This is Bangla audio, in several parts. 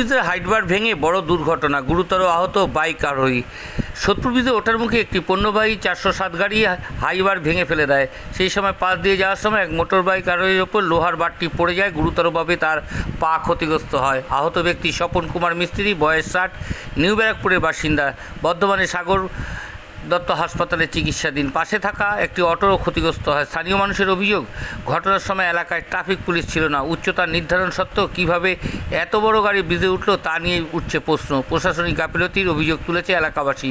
ব্রিজের হাইডবার ভেঙে বড় দুর্ঘটনা। গুরুতর আহত বাইক আরোহী। শত্রুবিদে ওঠার মুখে একটি পণ্যবাহী চারশো সাত গাড়ি হাইবার ভেঙে ফেলে দেয়। সেই সময় পাশ দিয়ে যাওয়ার সময় এক মোটর বাইক আরোহীর ওপর লোহার বারটি পড়ে যায়। গুরুতরভাবে তার পা ক্ষতিগ্রস্ত হয়। আহত ব্যক্তি স্বপন কুমার মিস্ত্রি, বয়স ষাট, নিউ ব্যারাকপুরের বাসিন্দা। বর্ধমানের সাগর দত্ত হাসপাতালে চিকিৎসাধীন পাশে থাকা একটি অটোরও ক্ষতিগ্রস্ত হয়। স্থানীয় মানুষের অভিযোগ, ঘটনার সময় এলাকায় ট্রাফিক পুলিশ ছিল না। উচ্চতার নির্ধারণ সত্ত্বেও কীভাবে এত বড় গাড়ি ব্রিজে উঠল তা নিয়ে উঠছে প্রশ্ন। প্রশাসনিক গাফিলতির অভিযোগ তুলেছে এলাকাবাসী।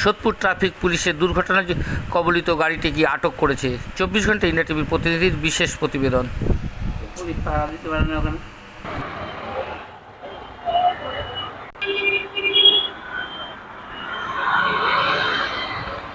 সোদপুর ট্রাফিক পুলিশের দুর্ঘটনা কবলিত গাড়িটি গাড়িটিকে আটক করেছে। চব্বিশ ঘণ্টা ইন্ডিয়া টিভির প্রতিনিধির বিশেষ প্রতিবেদন।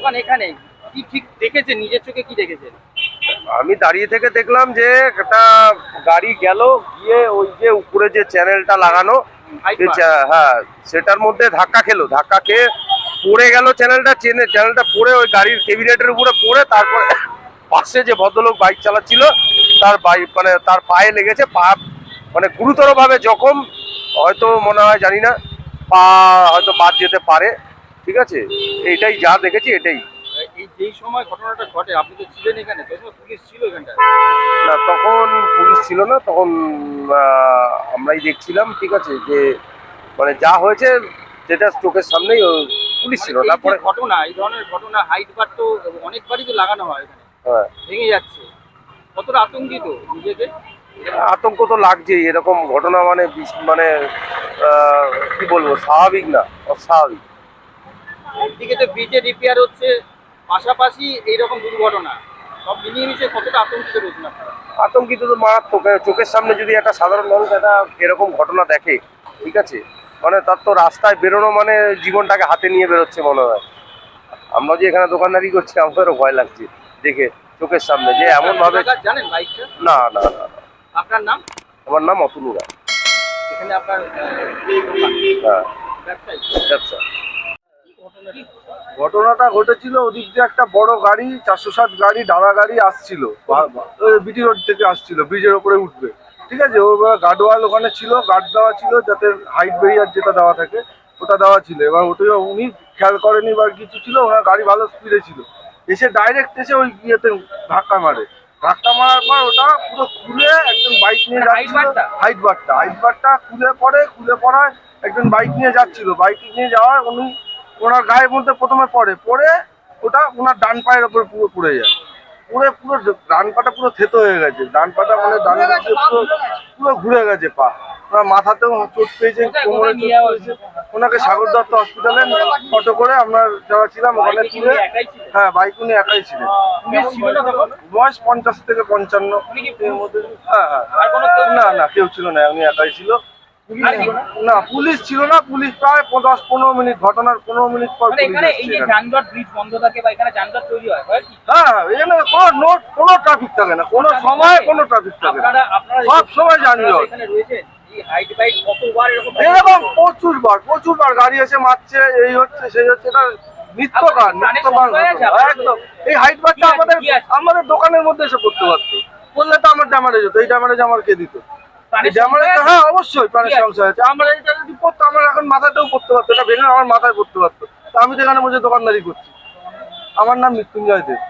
দোকান এখানে? কি ঠিক দেখেছেন? নিজের চোখে কি দেখেছেন? আমি দাঁড়িয়ে থেকে দেখলাম যে একটা গাড়ি গেল গিয়ে ওই যে উপরে যে চ্যানেলটা লাগানো হ্যাঁ সেটার মধ্যে ধাক্কা খেলো। ধাক্কা খেয়ে পড়ে গেল চ্যানেলটা চেনে চ্যানেলটা পড়ে ওই গাড়ির কেবিনেটের উপরে পড়ে তারপরে পাশে যে ভদ্রলোক বাইক চালাচ্ছিল তার বাইক মানে তার পায়ে লেগেছে পা মানে গুরুতরভাবে জখম হয়তো মনে হয় জানি না পা হয়তো বাদ যেতে পারে। ঠিক আছে? এটাই যা দেখেছি এটাই। এই যেই সময় ঘটনাটা ঘটে আপনি তো ছিলেন এখানে পুলিশ ছিল এখানটায়? না তখন পুলিশ ছিল না তখন আমরাই দেখছিলাম ঠিক আছে যে মানে যা হয়েছে যেটা চোখের সামনেই পুলিশ ছিল। মানে তারপরে ঘটনা এই ধরনের ঘটনা হাইট বার তো অনেকবারই তো লাগানো হয় এখানে। হ্যাঁ, ভেঙে যাচ্ছে। কতটা আতঙ্কিত নিজেকে? আতঙ্ক তো লাগছেই এরকম ঘটনা মানে মানে কি বলব স্বাভাবিক না অস্বাভাবিক। একদিকে তো ব্রিজে রিপেয়ার হচ্ছে পাশাপাশি এইরকম দুর্ঘটনা সব মিলিয়ে মিশিয়ে কতটা আতঙ্কিত রয়েছেন আপনারা? আতঙ্কিত তো মারাত্মক চোখের সামনে যদি একটা সাধারণ মানুষ একটা এরকম ঘটনা দেখে ঠিক আছে? মানে তার তো রাস্তায় বেরোনো মানে জীবনটাকে হাতে নিয়ে বেরোচ্ছে মনে হয়। আমরা যে এখানে দোকানদারি করছি আমাদেরও ভয় লাগছে দেখে চোখের সামনে। যে এমন ভাবে জানেন বাইকটা না না না। আপনার নাম? আমার নাম অতুল রায়। এখানে আপনার হ্যাঁ। ব্যবসায়ী? ব্যবসা। ঘটনাটা ঘটেছিল ওদিক দিয়ে একটা বড় গাড়ি চারশো সাত গাড়ি ডালা গাড়ি আসছিল। বিটি রোড থেকে আসছিল ব্রিজের ওপরে উঠবে। ঠিক আছে? ও গার্ডওয়াল ওখানে ছিল গার্ড দেওয়া ছিল যাতে হাইট বেরিয়ার যেটা দেওয়া থাকে ওটা দেওয়া ছিল। এবার ওটা উনি খেয়াল করেনি বা কিছু ছিল ওনার গাড়ি ভালো স্পিডে ছিল। এসে ডাইরেক্ট এসে ওই ইয়েতে ধাক্কা মারে। ধাক্কা মারার পর ওটা পুরো খুলে একজন বাইক নিয়ে যাচ্ছিল। হাইট বারটা হাইট বারটা খুলে পড়ে খুলে পড়ায় একজন বাইক নিয়ে যাচ্ছিল। বাইক নিয়ে যাওয়ায় উনি ওনার গায়ের মধ্যে প্রথমে পড়ে পড়ে ওটা ওনার ডান পায়ের ওপর পুরো পড়ে যায়। পুরো পুরো ডান পাটা পুরো থেতো হয়ে গেছে। ডান পাটা মানে ডান পুরো পুরো ঘুরে গেছে পা। ওনার মাথাতেও চোট পেয়েছে কোমরে চোট পেয়েছে। ওনাকে সাগর দত্ত হসপিটালে ফটো করে আমরা যাওয়া ছিলাম ওখানে তুলে? হ্যাঁ বাইক উনি একাই ছিলেন। বয়স পঞ্চাশ থেকে পঞ্চান্ন। হ্যাঁ হ্যাঁ কেউ না না কেউ ছিল না উনি একাই ছিল? না পুলিশ ছিল না পুলিশ প্রায় দশ পনেরো মিনিট ঘটনার পনেরো মিনিট পর মানে হয় হয় এখানে কোনো কোনো ট্রাফিক থাকে না কোনো সময় কোনো ট্রাফিক থাকে না। সব সময় যানজট। এরকম প্রচুর বার প্রচুর বার গাড়ি এসে মারছে এই হচ্ছে সেই হচ্ছে এটা নিত্যকার নিত্যকার? একদম। এই হাইট বারটা আমাদের আমাদের দোকানের মধ্যে এসে করতে পারতো। বললে তো আমার ড্যামারেজ হতো এই ড্যামারেজ আমার কে দিত। হ্যাঁ অবশ্যই প্রাণের কি আছে? আমার এটা যদি পড়তো আমার এখন মাথাতেও পড়তে পারতো এটা ভেঙে আমার মাথায় পড়তে পারতো। তা আমি তো এখানে বসে দোকানদারি করছি। আমার নাম মৃত্যুঞ্জয় দেব।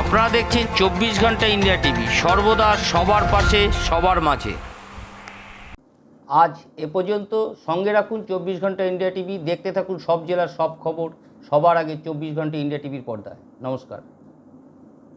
আপনারা দেখছেন চব্বিশ ঘণ্টা ইন্ডিয়া টিভি। সর্বদা সবার পাশে সবার মাঝে। আজ এ পর্যন্ত সঙ্গে রাখুন চব্বিশ ঘণ্টা ইন্ডিয়া টিভি। দেখতে থাকুন সব জেলার সব খবর। সবার আগে চব্বিশ ঘণ্টা ইন্ডিয়া টিভির পর্দায়। নমস্কার।